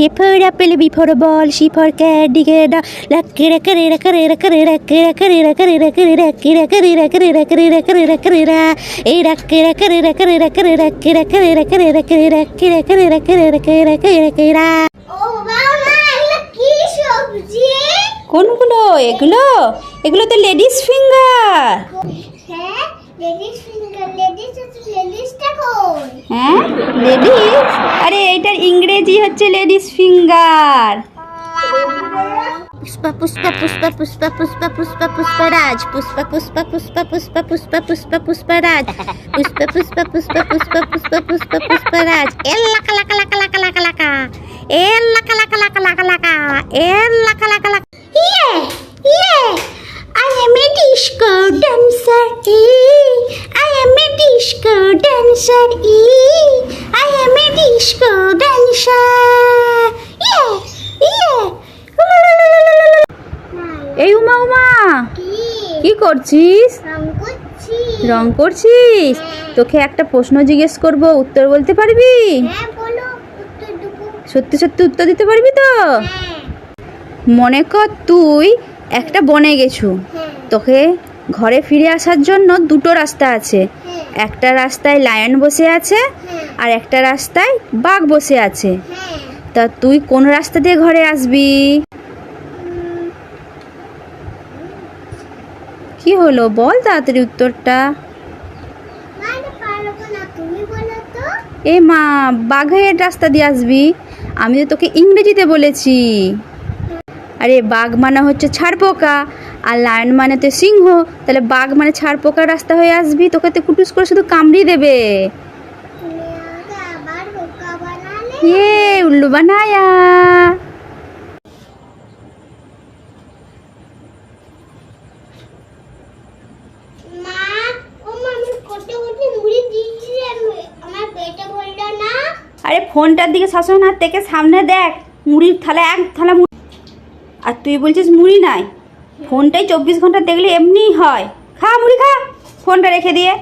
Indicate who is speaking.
Speaker 1: A for apple B for ball C for cat D কে ডা লাকে রেকে রে রেকে রে রেকে রে রেকে রেকে রে রেকে রে রেকে রে রেকে রেকে রে রেকে রে রেকে রে রেকে রে রেকে রে রা এ রাকে রেকে রে রেকে রে
Speaker 2: রেকে রে রেকে রেকে রে রেকে
Speaker 3: রে রেকে রে রেকে রেকে রে রেকে রে রেকে রেকে রেকে রা
Speaker 1: কোনগুলো এগুলো এগুলো তো লেডিস ফিঙ্গার
Speaker 2: হ্যাঁ লেডিস ফিঙ্গার লেডিস লেডিসটা কোন
Speaker 1: হ্যাঁ লেডিস এইটার ইংরেজি হচ্ছে লেডিস ফিঙ্গার পুষ্পা পুষ্পা পুষ্পা পুষ্পা পুষ্পা পুষ্পা পুষ্পরাজ পুষ্পা পুষ্পা পুষ্পা পুষ্পা পুষ্পা পুষ্পা পুষ্পরাজ পুষ্পা পুষ্পা পুষ্পা পুষ্পা পুষ্পা পুষ্পা পুষ্পরাজ এল লাকা লাকা লাকা লাকা লাকা লাকা এল লাকা লাকা লাকা লাকা লাকা এল লাকা লাকা এই উমা উমা।
Speaker 2: কি?
Speaker 1: করছিস?
Speaker 2: রং
Speaker 1: করছিস? তোকে একটা প্রশ্ন জিজ্ঞেস করব উত্তর বলতে পারবি?
Speaker 2: হ্যাঁ
Speaker 1: সত্যি সত্যি উত্তর দিতে পারবি তো?
Speaker 2: হ্যাঁ।
Speaker 1: মনে কর তুই একটা বনে গেছু।
Speaker 2: হ্যাঁ।
Speaker 1: তোকে ঘরে ফিরে আসার জন্য দুটো রাস্তা আছে।
Speaker 2: হ্যাঁ।
Speaker 1: একটা রাস্তায় লায়ন বসে আছে
Speaker 2: হ্যাঁ।
Speaker 1: আর একটা রাস্তায় বাঘ বসে আছে।
Speaker 2: হ্যাঁ।
Speaker 1: তা তুই কোন রাস্তা দিয়ে ঘরে আসবি? কি হলো? বল তাড়াতাড়ি উত্তরটা। এ মা বাঘের রাস্তা দিয়ে আসবি। আমি তো তোকে ইংরেজিতে বলেছি। আরে বাঘ মানে হচ্ছে ছাড় পোকা আর লায়ন মানে তো সিংহ। তাহলে বাঘ মানে ছাড় পোকার রাস্তা হয়ে আসবি? তোকে তো কুটুস করে শুধু কামড়ি দেবে।
Speaker 2: তুমি আমাকে আবার
Speaker 1: আরে ফোনটার দিকে সবসময় না থেকে সামনে দেখ, মুড়ির থালা এক থালা মুড়ি। আর তুই বলছিস মুড়ি নাই? ফোনটাই চব্বিশ ঘণ্টা দেখলে এমনিই হয়। খা মুড়ি খা, ফোনটা রেখে দিয়ে।